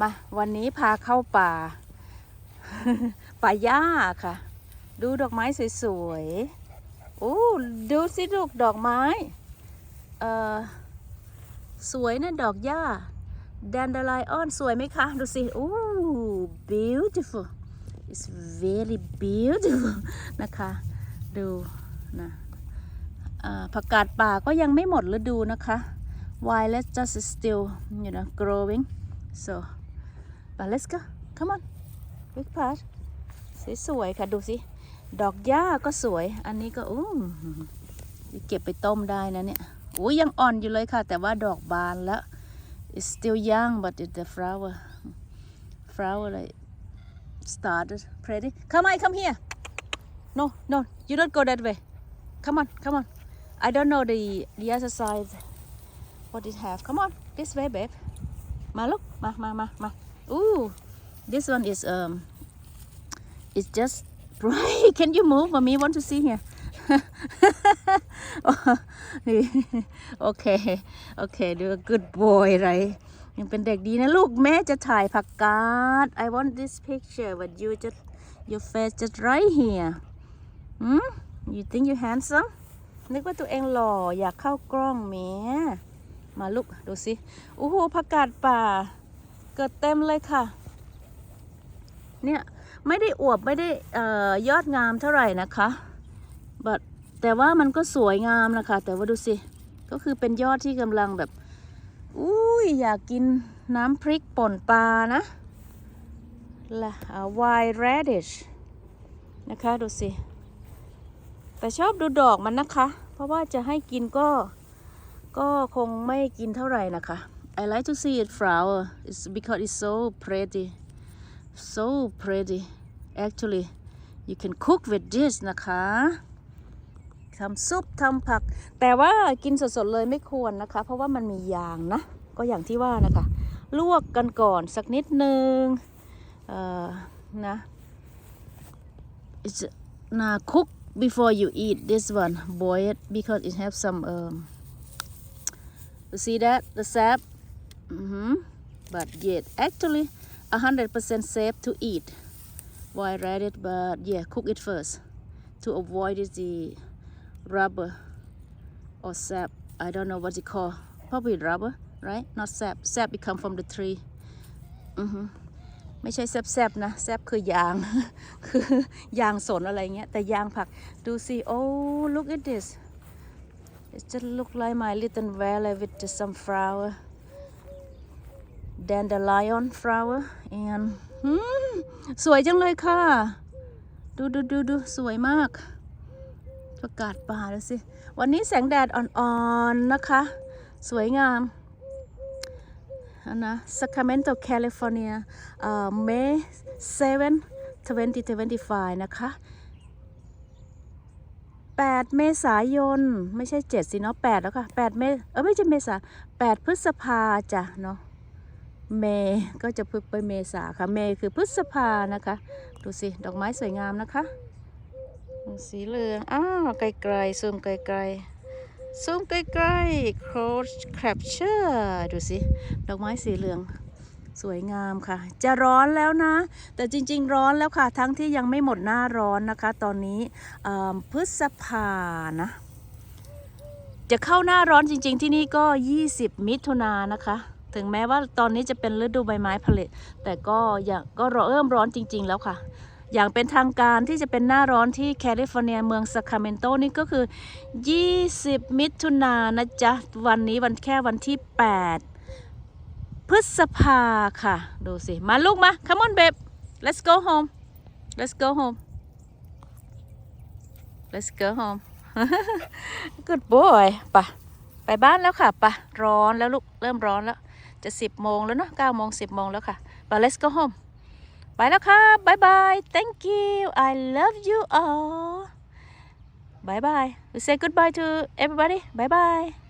มาวันนี้พาเข้าป่า ป่าหญ้าค่ะ ดูดอกไม้สวยๆโอ้ดูสิลูกดอกไม้ เอ่อสวยนะดอกหญ้าแดนด l ไลออนสวยไหมคะ ดูสิโอ้ beautiful it's very beautiful นะคะ ดูนะผักกาดป่าก็ยังไม่หมดฤดูนะคะ why let's just still you know growing so but let's go come on big part สวยๆค่ะดูสิ ดอกหญ้าก็สวย อันนี้ก็อู้เก็บไปต้มได้นะเนี่ยโอ้ยยังอ่อนอยู่เลยค่ะ แต่ว่าดอกบานแล้ว it's still young but it the flower flower like started pretty come on come here no no you don't go that way come on come on I don't know the the other side what it have come on this way babe มาลูกมามามามา ooh this one is um it's just right can you move mommy want to see here โอเคโอเคดู good boy ไรยังเป็นเด็กดีนะลูกแม่จะถ่ายผักกาด I want this picture but you just your face just right here หืม you think you handsome นึกว่าตัวเองหล่ออยากเข้ากล้องแม่ มาลูกดูสิโอ้โหผักกาดป่า เกิดเต็มเลยค่ะ เนี่ย ไม่ได้อวบไม่ได้เอ่อยอดงามเท่าไหร่นะคะ but แต่ว่ามันก็สวยงามนะคะ แต่ว่าดูสิ ก็คือเป็นยอดที่กำลังแบบ อุ้ยอยากกินน้ำพริกป่นปลานะละ white radish นะคะ ดูสิ แต่ชอบดูดอกมันนะคะ เพราะว่าจะให้กินก็ ก็คงไม่กินเท่าไหร่นะคะ I like to see it flower it's because it's so pretty so pretty actually you can cook with this นะคะทำซุปทำผัก แต่ว่ากินสดๆเลยไม่ควรนะคะ เพราะว่ามันมียางนะ ก็อย่างที่ว่านะคะ ลวกกันก่อนสักนิดนึงเอ่อนะ it's now cook before you eat this one boil it because it have some um you see that the sap mm-hmm. but yet actually 100% safe to eat why read it but yeah cook it first to avoid the rubber or sap I don't know what it called probably rubber right not sap sap it come from the tree อือฮึไม่ใช่แซบๆนะแซบคือยาง คือยางสนอะไรเงี้ย แต่ยางผัก ดูสิ oh look at this it just look like my little valley with some flower dandelion flower and สวยจังเลยค่ะ ดูดูดูดูสวยมาก ประกาศป่าแล้วสิ วันนี้แสงแดดอ่อนๆนะคะ สวยงามอันนะ Sacramento California เอ่อ May 7 2025 นะคะ 8 เมษายน ไม่ใช่ 7 สิเนาะ8แล้วค่ะ8เมษเออไม่ใช่เมษา8พฤษภาจ้ะเนาะเมก็จะพึกไปเมษาค่ะเมคือพฤษภานะคะ ดูสิ ดอกไม้สวยงามนะคะ สีเหลือง อ้าวไกลๆซูมไกลๆซูมใกลๆ close capture ดูสิ ดอกไม้สีเหลือง สวยงามค่ะ จะร้อนแล้วนะ แต่จริง ๆ ร้อนแล้วค่ะ ทั้งที่ยังไม่หมดหน้าร้อนนะคะ ตอนนี้พฤษภานะ จะเข้าหน้าร้อนจริง ๆ ที่นี่ก็ 20 มิถุนานะคะ ถึงแม้ว่าตอนนี้จะเป็นฤดูใบไม้ผลิแต่ก็ยังก็เริ่มร้อนจริง ๆ แล้วค่ะ อย่างเป็นทางการที่จะเป็นหน้าร้อนที่แคลิฟอร์เนียเมืองซาคราเมนโตนี่ก็คือ 20 มิถุนานะจ๊ะ วันนี้วันแค่วันที่ 8 ษภาค่ะ ดูสิ มาลูกมา come on babe let's go home let's go home let's go home good boy ปะไปบ้านแล้วค่ะปะร้อนแล้วลูก เริ่มร้อนแล้ว จะ10โมงแล้วเนาะ9โมง10โมงแล้วค่ะปะ let's go home ไปแล้วค่ะบายบาย thank you I love you all bye bye we say goodbye to everybody bye bye